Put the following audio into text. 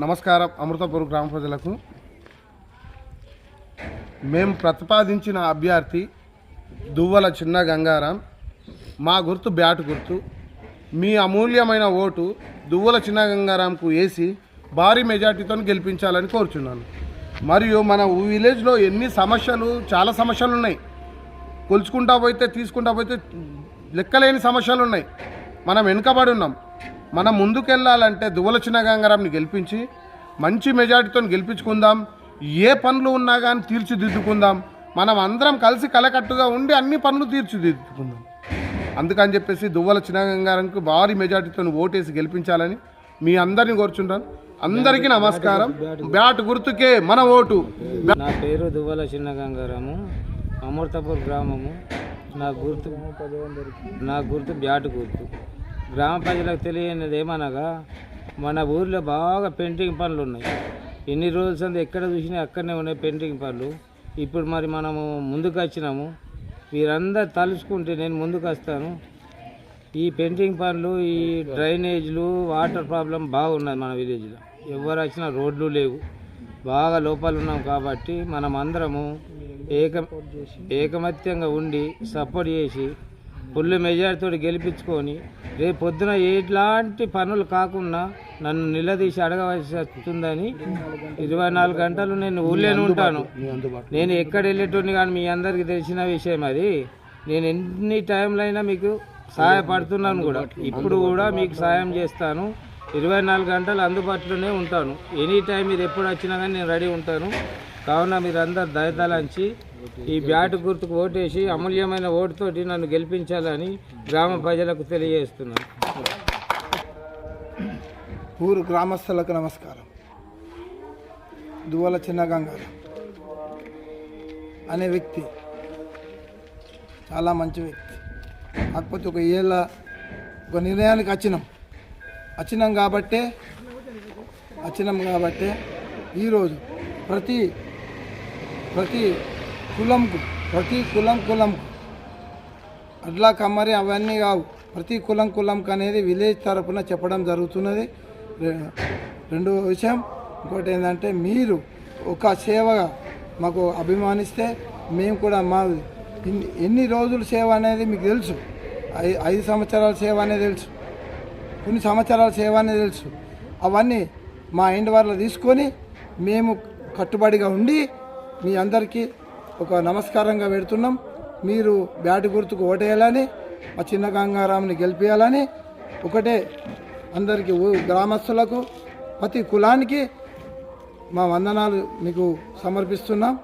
నమస్కారం అమృతపూర్ గ్రామ ప్రజలకు. మేము ప్రతిపాదించిన అభ్యర్థి దువ్వల చిన్న గంగారాం. మా గుర్తు బ్యాట్ గుర్తు. మీ అమూల్యమైన ఓటు దువ్వల చిన్న గంగారాంకు వేసి భారీ మెజార్టీతో గెలిపించాలని కోరుచున్నాను. మరియు మన విలేజ్లో ఎన్ని సమస్యలు చాలా సమస్యలు ఉన్నాయి కొలుచుకుంటా పోతే తీసుకుంటా పోతే లెక్కలేని సమస్యలు ఉన్నాయి మనం వెనుకబడి ఉన్నాం. మనం ముందుకెళ్ళాలంటే దువ్వల చిన్న గంగారాంని గెలిపించి మంచి మెజార్టీతో గెలిపించుకుందాం. ఏ పనులు ఉన్నా కానీ తీర్చిదిద్దుకుందాం. మనం అందరం కలిసి కలకట్టుగా ఉండి అన్ని పనులు తీర్చిదిద్దుకుందాం. అందుకని చెప్పేసి దువ్వల చిన్నగంగారంకు భారీ మెజార్టీతో ఓటేసి గెలిపించాలని మీ అందరిని కోరుచుంటాను అందరికీ నమస్కారం. బ్యాట్ గుర్తుకే మన ఓటు. నా పేరు దువ్వల చిన్నగంగారాము. అమృతపూర్ గ్రామము. నా గుర్తు నా గుర్తు బ్యాటు గుర్తు. గ్రామ ప్రజలకు తెలియనిది ఏమనగా మన ఊర్లో బాగా పెయింటింగ్ పనులు ఉన్నాయి. ఎన్ని రోజుల సంది ఎక్కడ చూసినా అక్కడనే ఉన్నాయి పెయింటింగ్ పనులు. ఇప్పుడు మరి మనము ముందుకు వచ్చినాము. వీరందరూ తలుచుకుంటే నేను ముందుకు వస్తాను. ఈ పెయింటింగ్ పనులు ఈ డ్రైనేజ్లు వాటర్ ప్రాబ్లం బాగున్నది మన విలేజ్లో. ఎవరు వచ్చినా రోడ్లు లేవు. బాగా లోపాలు ఉన్నాం కాబట్టి మనం అందరము ఏక ఏకమత్యంగా ఉండి సపోర్ట్ చేసి ఫుల్ మెజార్టీతో గెలిపించుకొని రేపు పొద్దున ఎట్లాంటి పనులు కాకుండా నన్ను నిలదీసి అడగవలసి వస్తుందని ఇరవై నాలుగు గంటలు నేను ఊళ్ళోనే ఉంటాను. నేను ఎక్కడ వెళ్ళేటోని కానీ మీ అందరికీ తెలిసిన విషయం అది. నేను ఎన్ని టైంలో అయినా మీకు సహాయపడుతున్నాను కూడా. ఇప్పుడు కూడా మీకు సాయం చేస్తాను. ఇరవై నాలుగు గంటలు అందుబాటులోనే ఉంటాను. ఎనీ టైం మీరు ఎప్పుడు వచ్చినా కానీ నేను రెడీ ఉంటాను. కావున మీరందరు అందరు దయతలంచి ఈ బ్యాట్ గుర్తుకు ఓటేసి అమూల్యమైన ఓటుతోటి నన్ను గెలిపించాలని గ్రామ ప్రజలకు తెలియజేస్తున్నాను. ఊరు గ్రామస్తులకు నమస్కారం. దువ్వల చిన్న గంగారం అనే వ్యక్తి చాలా మంచి వ్యక్తి. కాకపోతే ఒక ఏళ్ళ ఒక నిర్ణయానికి వచ్చినాం వచ్చినాం కాబట్టే వచ్చినాం కాబట్టే ఈరోజు ప్రతి ప్రతి కులంకు ప్రతి కులం కులంకు అట్లా కమ్మరి అవన్నీ కావు. ప్రతి కులం కులంకు అనేది విలేజ్ తరఫున చెప్పడం జరుగుతున్నది. రెండో విషయం ఇంకోటి ఏంటంటే మీరు ఒక సేవగా మాకు అభిమానిస్తే మేము కూడా మా ఎన్ని రోజులు సేవ అనేది మీకు తెలుసు. ఐ- ఐదు సంవత్సరాల సేవ అనేది తెలుసు. కొన్ని సంవత్సరాల సేవ అనేది తెలుసు. అవన్నీ మా ఇంటి వాళ్ళ తీసుకొని మేము కట్టుబడిగా ఉండి మీ అందరికీ ఒక నమస్కారంగా పెడుతున్నాం. మీరు బ్యాటు గుర్తుకు ఓటేయాలని మా చిన్న గంగారాంని గెలిపేయాలని ఒకటే అందరికీ ఊ- గ్రామస్తులకు ప్రతి కులానికి మా వందనాలు మీకు సమర్పిస్తున్నాం.